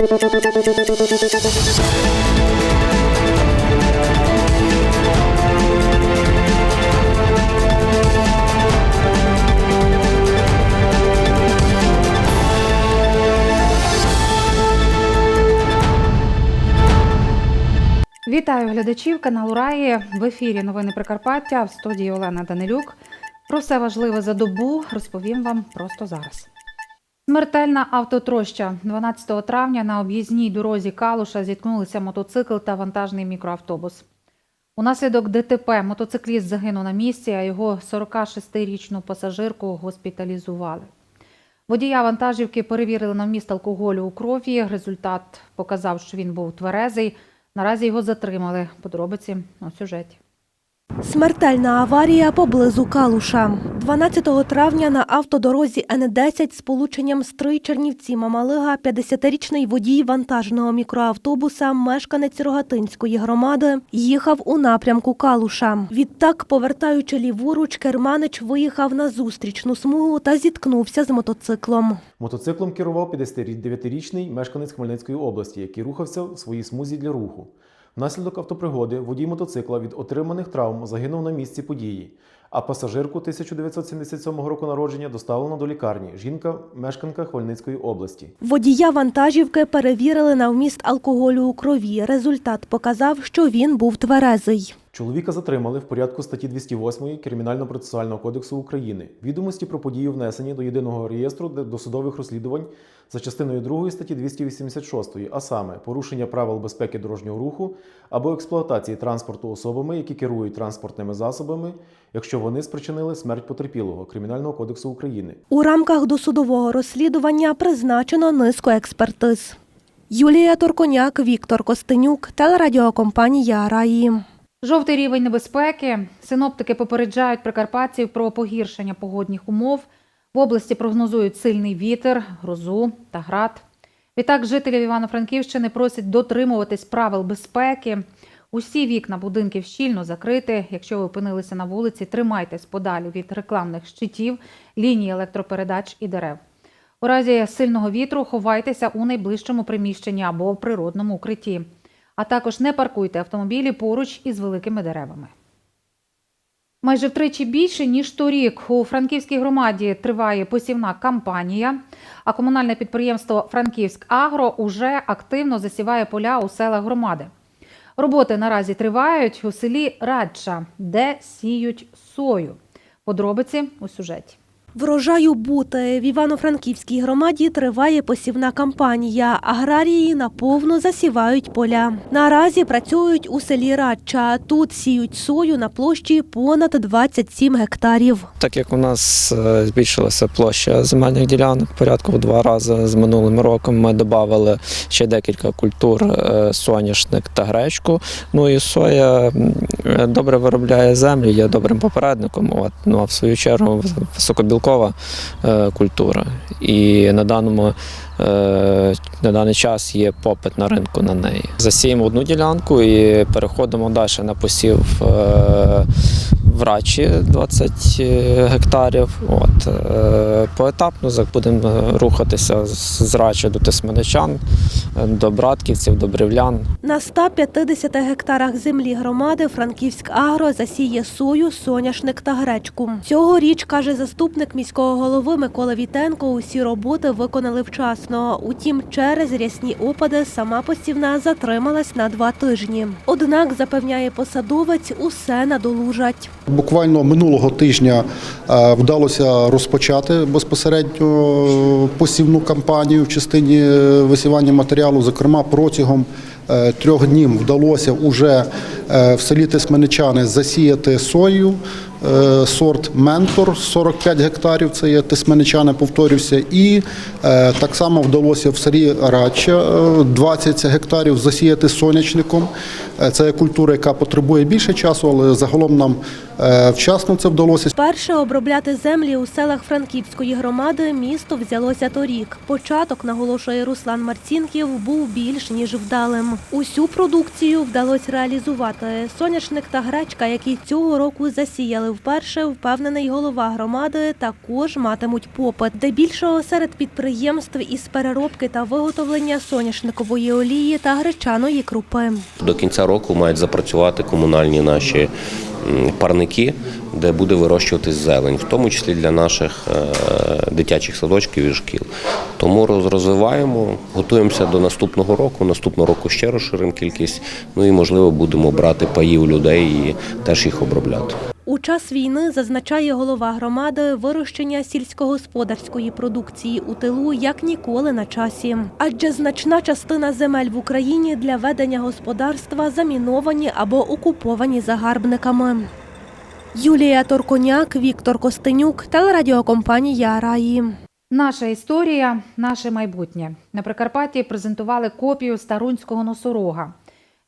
Вітаю глядачів каналу Раї. В ефірі новини Прикарпаття в студії Олена Данилюк. Про все важливе за добу розповім вам просто зараз. Смертельна автотроща 12 травня на об'їзній дорозі Калуша зіткнулися мотоцикл та вантажний мікроавтобус. Унаслідок ДТП мотоцикліст загинув на місці, а його 46-річну пасажирку госпіталізували. Водія вантажівки перевірили на вміст алкоголю у крові. Результат показав, що він був тверезий. Наразі його затримали. Подробиці у сюжеті. Смертельна аварія поблизу Калуша. 12 травня на автодорозі Н-10 з полученням Стрий Чернівці Мамалига 50-річний водій вантажного мікроавтобуса, мешканець Рогатинської громади, їхав у напрямку Калуша. Відтак, повертаючи ліворуч, керманич виїхав на зустрічну смугу та зіткнувся з мотоциклом. Мотоциклом керував 59-річний мешканець Хмельницької області, який рухався в своїй смузі для руху. Внаслідок автопригоди водій мотоцикла від отриманих травм загинув на місці події, а пасажирку 1977 року народження доставлено до лікарні. Жінка мешканка Хмельницької області. Водія вантажівки перевірили на вміст алкоголю у крові. Результат показав, що він був тверезий. Чоловіка затримали в порядку статті 208 Кримінально-процесуального кодексу України. Відомості про подію внесені до єдиного реєстру досудових розслідувань за частиною 2 статті 286, а саме порушення правил безпеки дорожнього руху або експлуатації транспорту особами, які керують транспортними засобами, якщо вони спричинили смерть потерпілого Кримінального кодексу України. У рамках досудового розслідування призначено низку експертиз. Юлія Торконяк, Віктор Костенюк, телерадіокомпанія Раї. Жовтий рівень небезпеки. Синоптики попереджають прикарпатців про погіршення погодних умов. В області прогнозують сильний вітер, грозу та град. Відтак жителів Івано-Франківщини просять дотримуватись правил безпеки. Усі вікна будинків щільно закрити. Якщо ви опинилися на вулиці, тримайтесь подалі від рекламних щитів, ліній електропередач і дерев. У разі сильного вітру ховайтеся у найближчому приміщенні або в природному укритті. А також не паркуйте автомобілі поруч із великими деревами. Майже втричі більше ніж торік у Франківській громаді триває посівна кампанія. А комунальне підприємство Франківськ Агро уже активно засіває поля у селах громади. Роботи наразі тривають у селі Радча, де сіють сою. Подробиці у сюжеті. Врожаю бути в Івано-Франківській громаді триває посівна кампанія. Аграрії наповно засівають поля. Наразі працюють у селі Радча. Тут сіють сою на площі понад 27 гектарів. Так як у нас е, збільшилася площа земельних ділянок порядку в два рази з минулим роком, ми додали ще декілька культур е, соняшник та гречку. Ну і соя е, добре виробляє землю, є добрим попередником. От, ну а в свою чергу високобілкова е, культура. І на даному на даний час є попит на ринку на неї. Засіємо одну ділянку і переходимо далі на посів е, в Рачі 20 гектарів. От, е, поетапно будемо рухатися з Рачі до Тисменичан, е, до Братківців, до Брівлян. На 150 гектарах землі громади Франківськ Агро засіє сою, соняшник та гречку. Цьогоріч, каже заступник міського голови Микола Вітенко, усі роботи виконали вчасно. Утім, через рясні опади сама посівна затрималась на два тижні. Однак, запевняє посадовець, усе надолужать. Буквально минулого тижня е, вдалося розпочати безпосередньо е, посівну кампанію в частині е, висівання матеріалу. Зокрема, протягом трьох днів вдалося уже в селі Тисменичани засіяти сою. Е, Сорт Ментор 45 гектарів, це є Тисменичани, повторюся, і е, так само вдалося в селі Радча е, 20 гектарів засіяти сонячником. Е, Це культура, яка потребує більше часу, але загалом нам е, вчасно це вдалося. Перше обробляти землі у селах Франківської громади місто взялося торік. Початок, наголошує Руслан Марцінків, був більш ніж вдалим. Усю продукцію вдалося реалізувати. Соняшник та гречка, які цього року засіяли вперше, впевнений голова громади, також матимуть попит. Дебільшого серед підприємств із переробки та виготовлення соняшникової олії та гречаної крупи. До кінця року мають запрацювати комунальні наші парники, де буде вирощуватись зелень, в тому числі для наших е, дитячих садочків і шкіл. Тому роз- розвиваємо, готуємося до наступного року. Наступного року ще розширимо кількість. Ну і можливо будемо брати паї у людей і теж їх обробляти. У час війни зазначає голова громади вирощення сільськогосподарської продукції у тилу як ніколи на часі. Адже значна частина земель в Україні для ведення господарства заміновані або окуповані загарбниками. Юлія Торконяк, Віктор Костенюк, телерадіокомпанія Раї. Наша історія, наше майбутнє. На Прикарпатті презентували копію старунського носорога.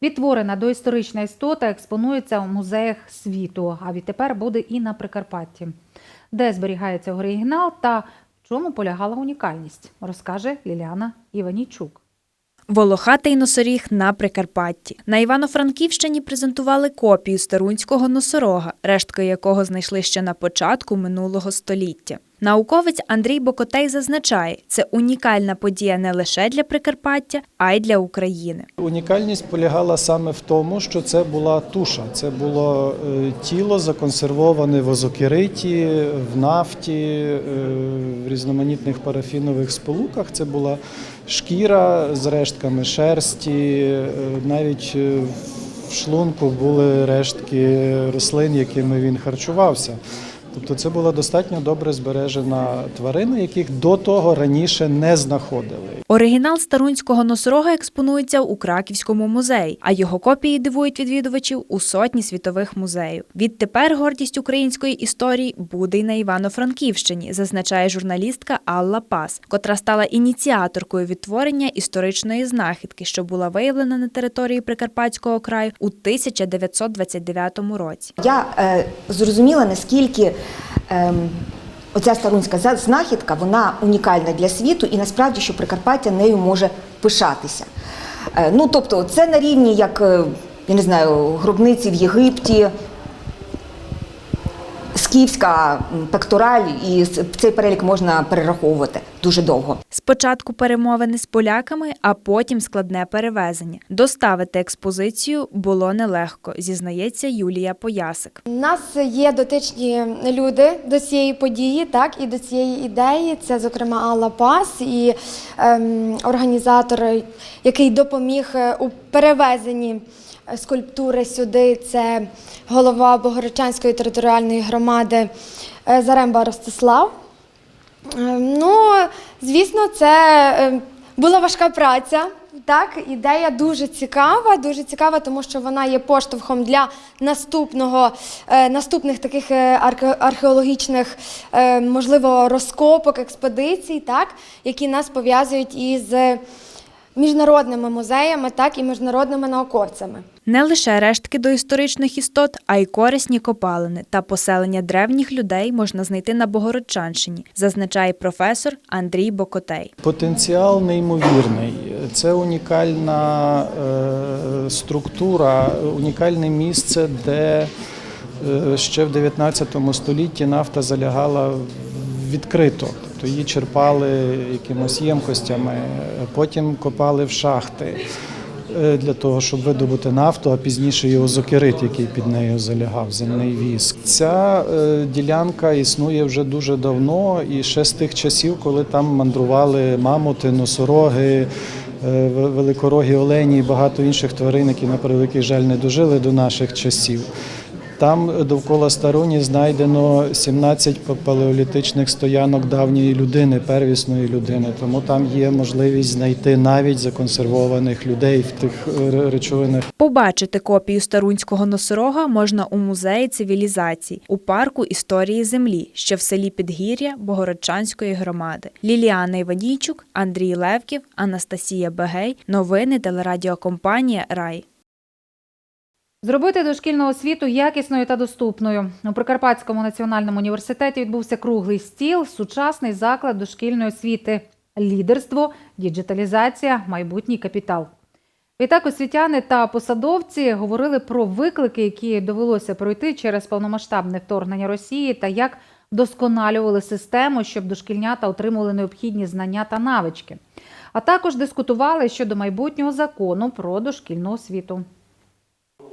Відтворена доісторична істота експонується у музеях світу, а відтепер буде і на Прикарпатті. Де зберігається оригінал та в чому полягала унікальність, розкаже Ліліана Іванійчук. Волохатий носоріг на Прикарпатті. На Івано-Франківщині презентували копію старунського носорога, рештки якого знайшли ще на початку минулого століття. Науковець Андрій Бокотей зазначає, це унікальна подія не лише для Прикарпаття, а й для України. Унікальність полягала саме в тому, що це була туша. Це було е, тіло законсервоване в озокериті, в нафті, е, в різноманітних парафінових сполуках. Це була шкіра з рештками шерсті, е, навіть в шлунку були рештки рослин, якими він харчувався. Тобто це була достатньо добре збережена тварина, яких до того раніше не знаходили. Оригінал старунського носорога експонується у Краківському музеї, а його копії дивують відвідувачів у сотні світових музеїв. Відтепер гордість української історії буде й на Івано-Франківщині, зазначає журналістка Алла Пас, котра стала ініціаторкою відтворення історичної знахідки, що була виявлена на території Прикарпатського краю у 1929 році. Я е, зрозуміла, наскільки ем, оця старунська знахідка вона унікальна для світу, і насправді, що Прикарпаття нею може пишатися. Е, ну, тобто, це на рівні, як е, я не знаю, гробниці в Єгипті. Скіфська пектораль, і цей перелік можна перераховувати дуже довго. Спочатку перемовини з поляками, а потім складне перевезення. Доставити експозицію було нелегко, зізнається Юлія Поясик. У нас є дотичні люди до цієї події, так і до цієї ідеї. Це, зокрема, Алла Пас і ем, організатор, який допоміг е, у перевезенні скульптури сюди. Це голова Богородчанської територіальної громади е, Заремба Ростислав. Ем, Ну, звісно, це е, була важка праця. Так, ідея дуже цікава, дуже цікава, тому що вона є поштовхом для наступного, е, наступних таких е, археологічних, е, можливо, розкопок, експедицій, так, які нас пов'язують із міжнародними музеями, так і міжнародними науковцями. Не лише рештки доісторичних істот, а й корисні копалини та поселення древніх людей можна знайти на Богородчанщині, зазначає професор Андрій Бокотей. Потенціал неймовірний. Це унікальна е, структура, унікальне місце, де е, ще в 19 столітті нафта залягала відкрито. Тобто її черпали якимось ємкостями, потім копали в шахти е, для того, щоб видобути нафту, а пізніше і озокерит, який під нею залягав, земний віск. Ця е, ділянка існує вже дуже давно, і ще з тих часів, коли там мандрували мамути, носороги. е, Великорогі олені і багато інших тварин, які на превеликий жаль не дожили до наших часів. Там довкола Старуні знайдено 17 па- палеолітичних стоянок давньої людини, первісної людини. Тому там є можливість знайти навіть законсервованих людей в тих е, речовинах. Побачити копію старунського носорога можна у музеї цивілізацій у парку історії землі, що в селі Підгір'я Богородчанської громади. Ліліана Іванійчук, Андрій Левків, Анастасія Бегей. Новини телерадіокомпанія Рай. Зробити дошкільну освіту якісною та доступною. У Прикарпатському національному університеті відбувся круглий стіл, сучасний заклад дошкільної освіти, лідерство, діджиталізація, майбутній капітал. Відтак освітяни та посадовці говорили про виклики, які довелося пройти через повномасштабне вторгнення Росії, та як вдосконалювали систему, щоб дошкільнята отримували необхідні знання та навички. А також дискутували щодо майбутнього закону про дошкільну освіту.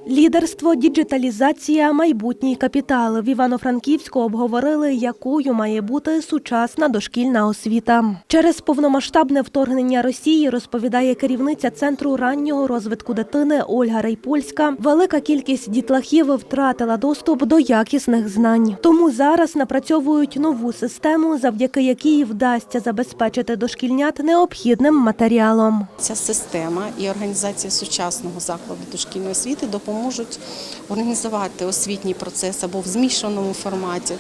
Лідерство, діджиталізація, майбутній капітал. В Івано-Франківську обговорили, якою має бути сучасна дошкільна освіта. Через повномасштабне вторгнення Росії розповідає керівниця центру раннього розвитку дитини Ольга Рейпольська. Велика кількість дітлахів втратила доступ до якісних знань. Тому зараз напрацьовують нову систему, завдяки якій вдасться забезпечити дошкільнят необхідним матеріалом. Ця система і організація сучасного закладу дошкільної освіти допоможуть організувати освітній процес або в змішаному форматі,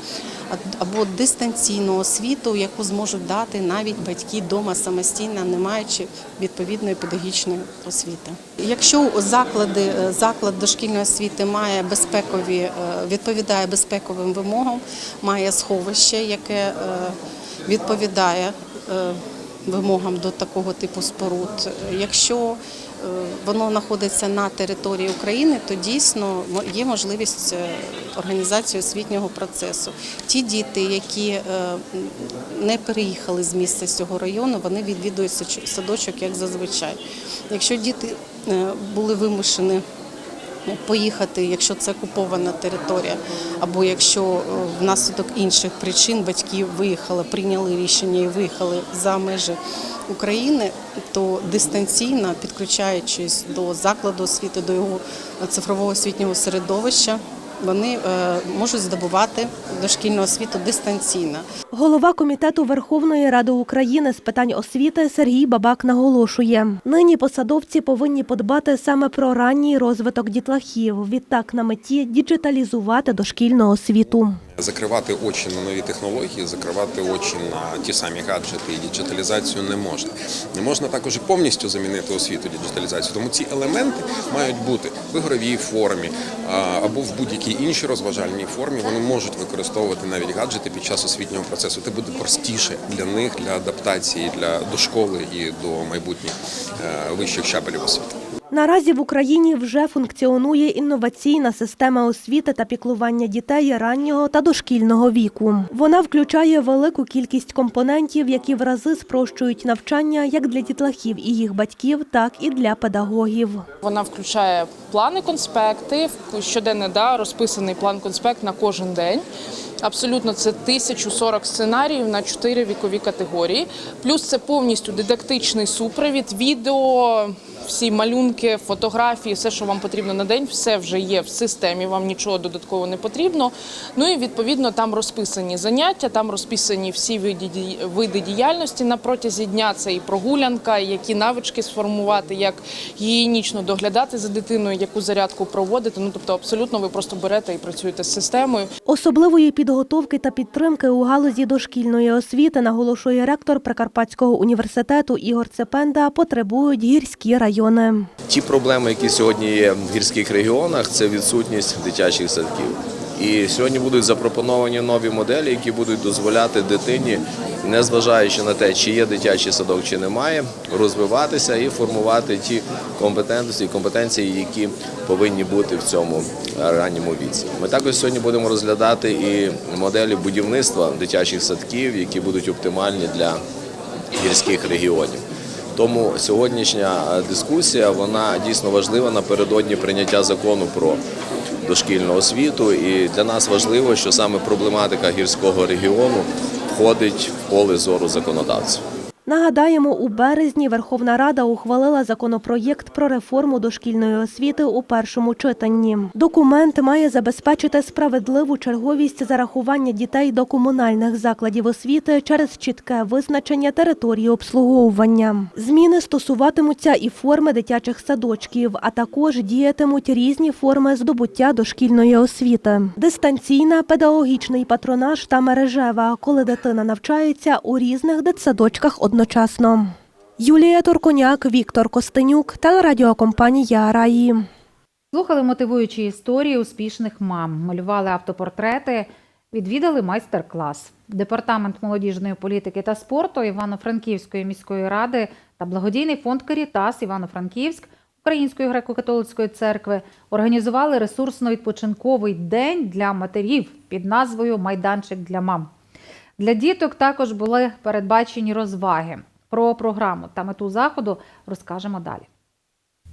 або дистанційну освіту, яку зможуть дати навіть батьки вдома самостійно, не маючи відповідної педагогічної освіти. Якщо заклади, е, заклад дошкільної освіти має безпекові, е, відповідає безпековим вимогам, має сховище, яке е, відповідає вимогам до такого типу споруд. Якщо воно знаходиться на території України, то дійсно є можливість е, організації освітнього процесу. Ті діти, які е, не переїхали з місця з цього району, вони відвідують садочок як зазвичай. Якщо діти е, були вимушені поїхати, якщо це окупована територія, або якщо е, внаслідок інших причин батьки виїхали, прийняли рішення і виїхали за межі України, то дистанційно, підключаючись до закладу освіти, до його цифрового освітнього середовища, вони е, можуть здобувати дошкільну освіту дистанційно. Голова комітету Верховної Ради України з питань освіти Сергій Бабак наголошує: нині посадовці повинні подбати саме про ранній розвиток дітлахів. Відтак на меті діджиталізувати дошкільну освіту. Закривати очі на нові технології, закривати очі на ті самі гаджети і діджиталізацію не можна. Не можна також і повністю замінити освіту діджиталізацію. Тому ці елементи мають бути в ігровій формі або в будь-якій іншій розважальній формі. Вони можуть використовувати навіть гаджети під час освітнього процесу. Це буде простіше для них, для адаптації, для до школи і до майбутніх е, вищих щабелів освіти. Наразі в Україні вже функціонує інноваційна система освіти та піклування дітей раннього та дошкільного віку. Вона включає велику кількість компонентів, які в рази спрощують навчання як для дітлахів і їх батьків, так і для педагогів. Вона включає плани конспекти, щоденний да, розписаний план конспект на кожен день. Абсолютно це 1040 сценаріїв на 4 вікові категорії. Плюс це повністю дидактичний супровід, відео, всі малюнки, фотографії, все, що вам потрібно на день, все вже є в системі. Вам нічого додатково не потрібно. Ну і відповідно там розписані заняття, там розписані всі види, ді- діяльності на протязі дня. Це і прогулянка, які навички сформувати, як гігієнічно доглядати за дитиною, яку зарядку проводити. Ну тобто, абсолютно ви просто берете і працюєте з системою. Особливої підготовки та підтримки у галузі дошкільної освіти, наголошує ректор Прикарпатського університету Ігор Цепенда, потребують гірські райони. Ті проблеми, які сьогодні є в гірських регіонах, це відсутність дитячих садків. І сьогодні будуть запропоновані нові моделі, які будуть дозволяти дитині, незважаючи на те, чи є дитячий садок, чи немає, розвиватися і формувати ті компетентності компетенції, які повинні бути в цьому ранньому віці. Ми також сьогодні будемо розглядати і моделі будівництва дитячих садків, які будуть оптимальні для гірських регіонів. Тому сьогоднішня е, дискусія вона дійсно важлива напередодні прийняття закону про дошкільну освіту. І для нас важливо, що саме проблематика гірського регіону входить в поле зору законодавців. Нагадаємо, у березні Верховна Рада ухвалила законопроєкт про реформу дошкільної освіти у першому читанні. Документ має забезпечити справедливу черговість зарахування дітей до комунальних закладів освіти через чітке визначення території обслуговування. Зміни стосуватимуться і форми дитячих садочків, а також діятимуть різні форми здобуття дошкільної освіти: дистанційна, педагогічний патронаж та мережева, коли дитина навчається у різних дитсадочках одночасно. Юлія Турконяк, Віктор Костенюк, телерадіокомпанія Раї. Слухали мотивуючі історії успішних мам, малювали автопортрети, відвідали майстер-клас. Департамент молодіжної політики та спорту Івано-Франківської міської ради та благодійний фонд Карітас Івано-Франківськ Української греко-католицької церкви організували ресурсно-відпочинковий день для матерів під назвою Майданчик для мам. Для діток також були передбачені розваги. Про програму та мету заходу розкажемо далі.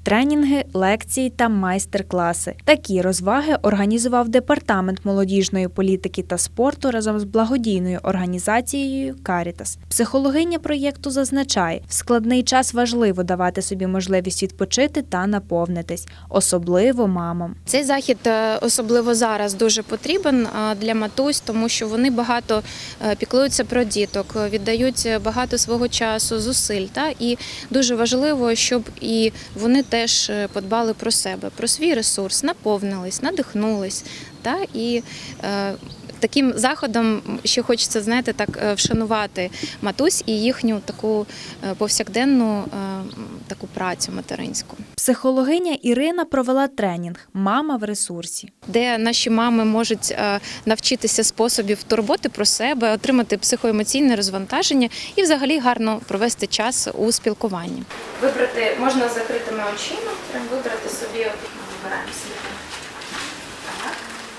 Тренінги, лекції та майстер-класи. Такі розваги організував департамент молодіжної політики та спорту разом з благодійною організацією Карітас. Психологиня проєкту зазначає, в складний час важливо давати собі можливість відпочити та наповнитись, особливо мамам. Цей захід е, особливо зараз дуже потрібен е, для матусь, тому що вони багато е, піклуються про діток, віддають багато свого часу, зусиль. Та? І дуже важливо, щоб і вони теж е, подбали про себе, про свій ресурс, наповнились, надихнулись. Та? І е, таким заходом ще хочеться знаєте, так е, вшанувати матусь і їхню таку е, повсякденну таку працю материнську. Психологиня Ірина провела тренінг Мама в ресурсі. де наші мами можуть е, навчитися способів турботи про себе, отримати психоемоційне розвантаження і взагалі гарно провести час у спілкуванні. Вибрати можна закритими очима, прям вибрати собі вибираємо собі.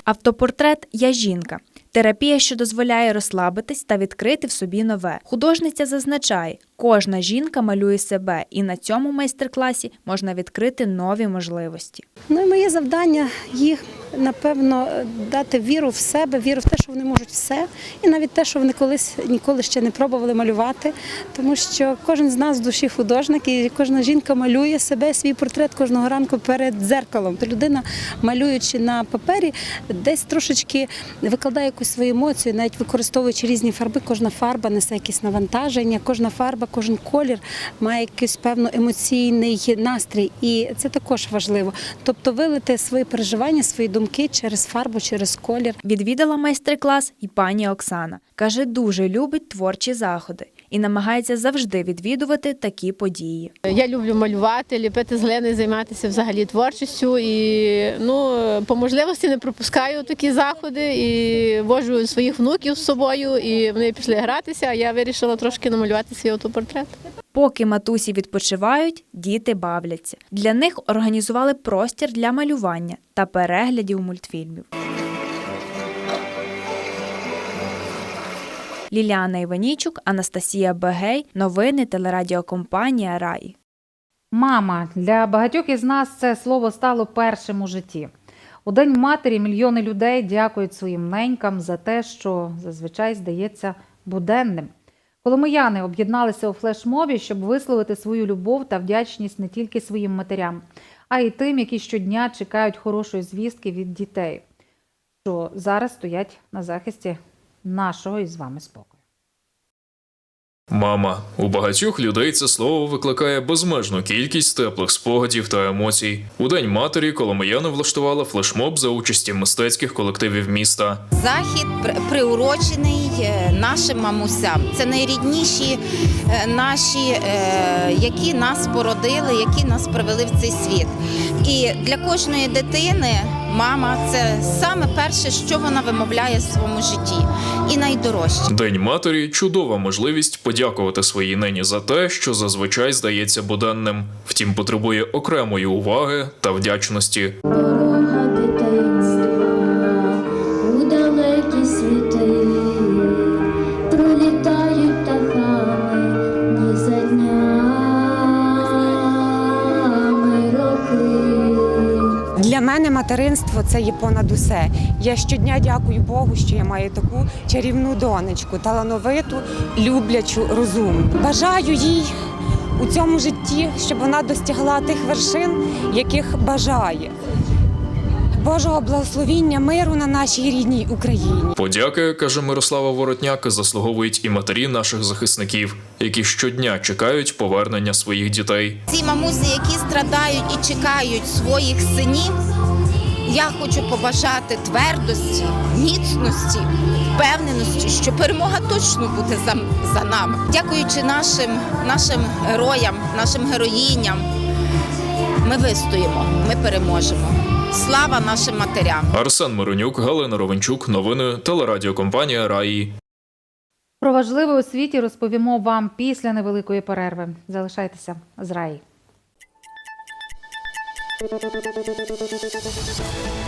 Автопортрет Я жінка. Терапія, що дозволяє розслабитись та відкрити в собі нове. Художниця зазначає, кожна жінка малює себе, і на цьому майстер-класі можна відкрити нові можливості. Ну і моє завдання їх напевно дати віру в себе, віру в те, що вони можуть все, і навіть те, що вони колись ніколи ще не пробували малювати, тому що кожен з нас в душі художник, і кожна жінка малює себе, свій портрет кожного ранку перед дзеркалом. Людина, малюючи на папері, десь трошечки викладає якусь свою емоцію, навіть використовуючи різні фарби, кожна фарба несе якесь навантаження, кожна фарба, кожен колір має якийсь певно емоційний настрій, і це також важливо. Тобто вилити свої переживання, свої думки через фарбу, через колір. Відвідала майстер-клас і пані Оксана. Каже, дуже любить творчі заходи і намагається завжди відвідувати такі події. Я люблю малювати, ліпити з глини, займатися взагалі творчістю і ну по можливості не пропускаю такі заходи і вожу своїх внуків з собою, і вони пішли гратися. А я вирішила трошки намалювати свій автопортрет. Поки матусі відпочивають, діти бавляться. Для них організували простір для малювання та переглядів мультфільмів. Ліліана Іванічук, Анастасія Бегей. Новини телерадіокомпанія Раї. Мама для багатьох із нас це слово стало першим у житті. У День матері мільйони людей дякують своїм ненькам за те, що зазвичай здається буденним. Коломияни об'єдналися у флешмобі, щоб висловити свою любов та вдячність не тільки своїм матерям, а й тим, які щодня чекають хорошої звістки від дітей, що зараз стоять на захисті нашого із вами спокою. Мама у багатьох людей це слово викликає безмежну кількість теплих спогадів та емоцій. У день матері Коломияни влаштувала флешмоб за участі мистецьких колективів міста. Захід при- приурочений е, нашим мамусям. Це найрідніші е, наші, е, які нас породили, які нас привели в цей світ. І для кожної дитини мама це саме перше, що вона вимовляє в своєму житті, і найдорожче. День матері чудова можливість подякувати своїй нині за те, що зазвичай здається буденним, втім потребує окремої уваги та вдячності. Материнство це є понад усе. Я щодня дякую Богу, що я маю таку чарівну донечку, талановиту, люблячу, розумну. Бажаю їй у цьому житті, щоб вона достигла тих вершин, яких бажає. Божого благословіння, миру на нашій рідній Україні. Подяки, каже Мирослава Воротняк, заслуговують і матері наших захисників, які щодня чекають повернення своїх дітей. Ці мамусі, які страдають і чекають своїх синів, я хочу побажати твердості, міцності, впевненості, що перемога точно буде за, за нами. Дякуючи нашим, нашим героям, нашим героїням, ми вистоїмо, ми переможемо. Слава нашим матерям! Арсен Миронюк, Галина Ровенчук. Новини телерадіокомпанія Раї. Про важливе у світі розповімо вам після невеликої перерви. Залишайтеся з раї. Thank you.